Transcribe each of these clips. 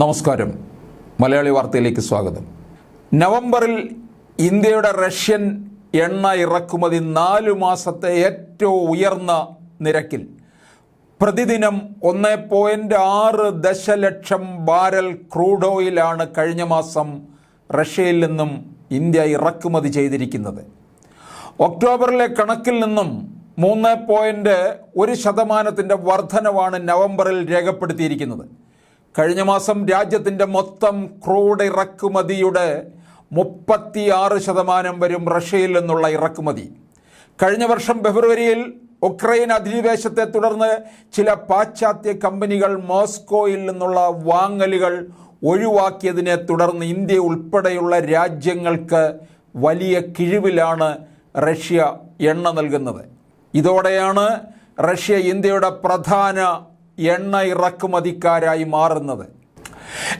നമസ്കാരം. മലയാളി വാർത്തയിലേക്ക് സ്വാഗതം. നവംബറിൽ ഇന്ത്യയുടെ റഷ്യൻ എണ്ണ ഇറക്കുമതി നാലു മാസത്തെ ഏറ്റവും ഉയർന്ന നിരക്കിൽ. പ്രതിദിനം ഒന്ന് പോയിന്റ് ആറ് ദശലക്ഷം ബാരൽ ക്രൂഡ് ഓയിലാണ് കഴിഞ്ഞ മാസം റഷ്യയിൽ നിന്നും ഇന്ത്യ ഇറക്കുമതി ചെയ്തിരിക്കുന്നത്. ഒക്ടോബറിലെ കണക്കിൽ നിന്നും മൂന്ന് പോയിന്റ് ഒരു ശതമാനത്തിന്റെ വർധനവാണ് നവംബറിൽ രേഖപ്പെടുത്തിയിരിക്കുന്നത്. കഴിഞ്ഞ മാസം രാജ്യത്തിന്റെ മൊത്തം ക്രൂഡ് ഇറക്കുമതിയുടെ മുപ്പത്തിയാറ് ശതമാനം വരും റഷ്യയിൽ നിന്നുള്ള ഇറക്കുമതി. കഴിഞ്ഞ വർഷം ഫെബ്രുവരിയിൽ ഉക്രൈൻ അധിനിവേശത്തെ തുടർന്ന് ചില പാശ്ചാത്യ കമ്പനികൾ മോസ്കോയിൽ നിന്നുള്ള വാങ്ങലുകൾ ഒഴിവാക്കിയതിനെ തുടർന്ന് ഇന്ത്യ ഉൾപ്പെടെയുള്ള രാജ്യങ്ങൾക്ക് വലിയ കിഴിവിലാണ് റഷ്യ എണ്ണ നൽകുന്നത്. ഇതോടെയാണ് റഷ്യ ഇന്ത്യയുടെ പ്രധാന എണ്ണ ഇറക്കുമതിക്കാരായി മാറുന്നത്.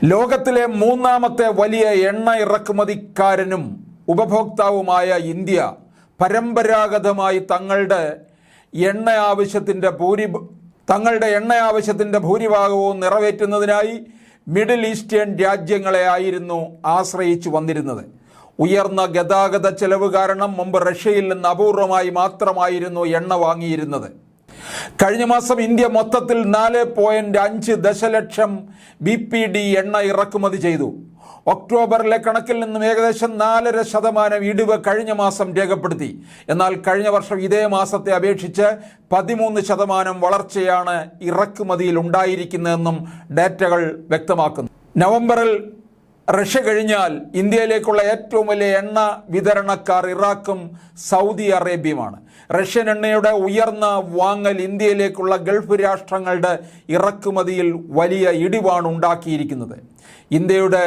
ലോകത്തിലെ മൂന്നാമത്തെ വലിയ എണ്ണ ഇറക്കുമതിക്കാരനും ഉപഭോക്താവുമായ ഇന്ത്യ പരമ്പരാഗതമായി തങ്ങളുടെ എണ്ണ ആവശ്യത്തിന്റെ ഭൂരി തങ്ങളുടെ എണ്ണ ആവശ്യത്തിന്റെ ഭൂരിഭാഗവും നിറവേറ്റുന്നതിനായി മിഡിൽ ഈസ്റ്റേൺ രാജ്യങ്ങളെ ആയിരുന്നു ആശ്രയിച്ചു വന്നിരുന്നത്. ഉയർന്ന ഗതാഗത ചെലവ് കാരണം മുമ്പ് റഷ്യയിൽ നിന്ന് അപൂർവമായി മാത്രമായിരുന്നു എണ്ണ വാങ്ങിയിരുന്നത്. കഴിഞ്ഞ മാസം ഇന്ത്യ മൊത്തത്തിൽ നാല് പോയിന്റ് അഞ്ച് ദശലക്ഷം ബി പി ഡി എണ്ണ ഇറക്കുമതി ചെയ്തു. ഒക്ടോബറിലെ കണക്കിൽ നിന്നും ഏകദേശം നാലര ശതമാനം ഇടിവ് കഴിഞ്ഞ മാസം രേഖപ്പെടുത്തി. എന്നാൽ കഴിഞ്ഞ വർഷം ഇതേ മാസത്തെ അപേക്ഷിച്ച് പതിമൂന്ന് ശതമാനം വളർച്ചയാണ് ഇറക്കുമതിയിൽ ഉണ്ടായിരിക്കുന്നതെന്നും ഡാറ്റകൾ വ്യക്തമാക്കുന്നു. നവംബറിൽ റഷ്യ കഴിഞ്ഞാൽ ഇന്ത്യയിലേക്കുള്ള ഏറ്റവും വലിയ എണ്ണ വിതരണക്കാർ ഇറാഖും സൗദി അറേബ്യയുമാണ്. റഷ്യൻ എണ്ണയുടെ ഉയർന്ന വാങ്ങൽ ഇന്ത്യയിലേക്കുള്ള ഗൾഫ് രാഷ്ട്രങ്ങളുടെ ഇറക്കുമതിയിൽ വലിയ ഇടിവാണ് ഉണ്ടാക്കിയിരിക്കുന്നത്. ഇന്ത്യയുടെ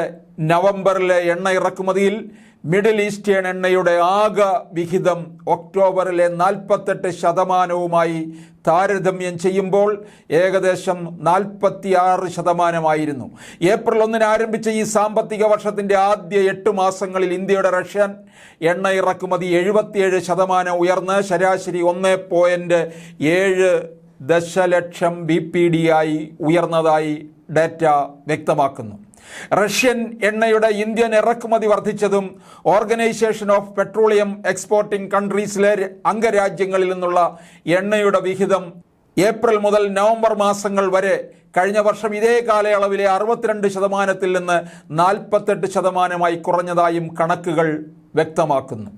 നവംബറിലെ എണ്ണ ഇറക്കുമതിയിൽ മിഡിൽ ഈസ്റ്റേൺ എണ്ണയുടെ ആകെ വിഹിതം ഒക്ടോബറിലെ നാൽപ്പത്തെട്ട് ശതമാനവുമായി താരതമ്യം ചെയ്യുമ്പോൾ ഏകദേശം നാൽപ്പത്തിയാറ് ശതമാനമായിരുന്നു. ഏപ്രിൽ ഒന്നിന് ആരംഭിച്ച ഈ സാമ്പത്തിക വർഷത്തിന്റെ ആദ്യ എട്ട് മാസങ്ങളിൽ ഇന്ത്യയുടെ റഷ്യൻ എണ്ണ ഇറക്കുമതി എഴുപത്തിയേഴ് ശതമാനം ഉയർന്ന് ശരാശരി ഒന്ന് പോയിന്റ് ഏഴ് ദശലക്ഷം ബി പി ഡി ആയി ഉയർന്നതായി ഡാറ്റ വ്യക്തമാക്കുന്നു. റഷ്യൻ എണ്ണയുടെ ഇന്ത്യൻ ഇറക്കുമതി വർദ്ധിച്ചതും ഓർഗനൈസേഷൻ ഓഫ് പെട്രോളിയം എക്സ്പോർട്ടിംഗ് കൺട്രീസിലെ അംഗരാജ്യങ്ങളിൽ നിന്നുള്ള എണ്ണയുടെ വിഹിതം ഏപ്രിൽ മുതൽ നവംബർ മാസങ്ങൾ വരെ കഴിഞ്ഞ വർഷം ഇതേ കാലയളവിലെ അറുപത്തിരണ്ട് ശതമാനത്തിൽ നിന്ന് നാൽപ്പത്തെട്ട് ശതമാനമായി കുറഞ്ഞതായും കണക്കുകൾ വ്യക്തമാക്കുന്നു.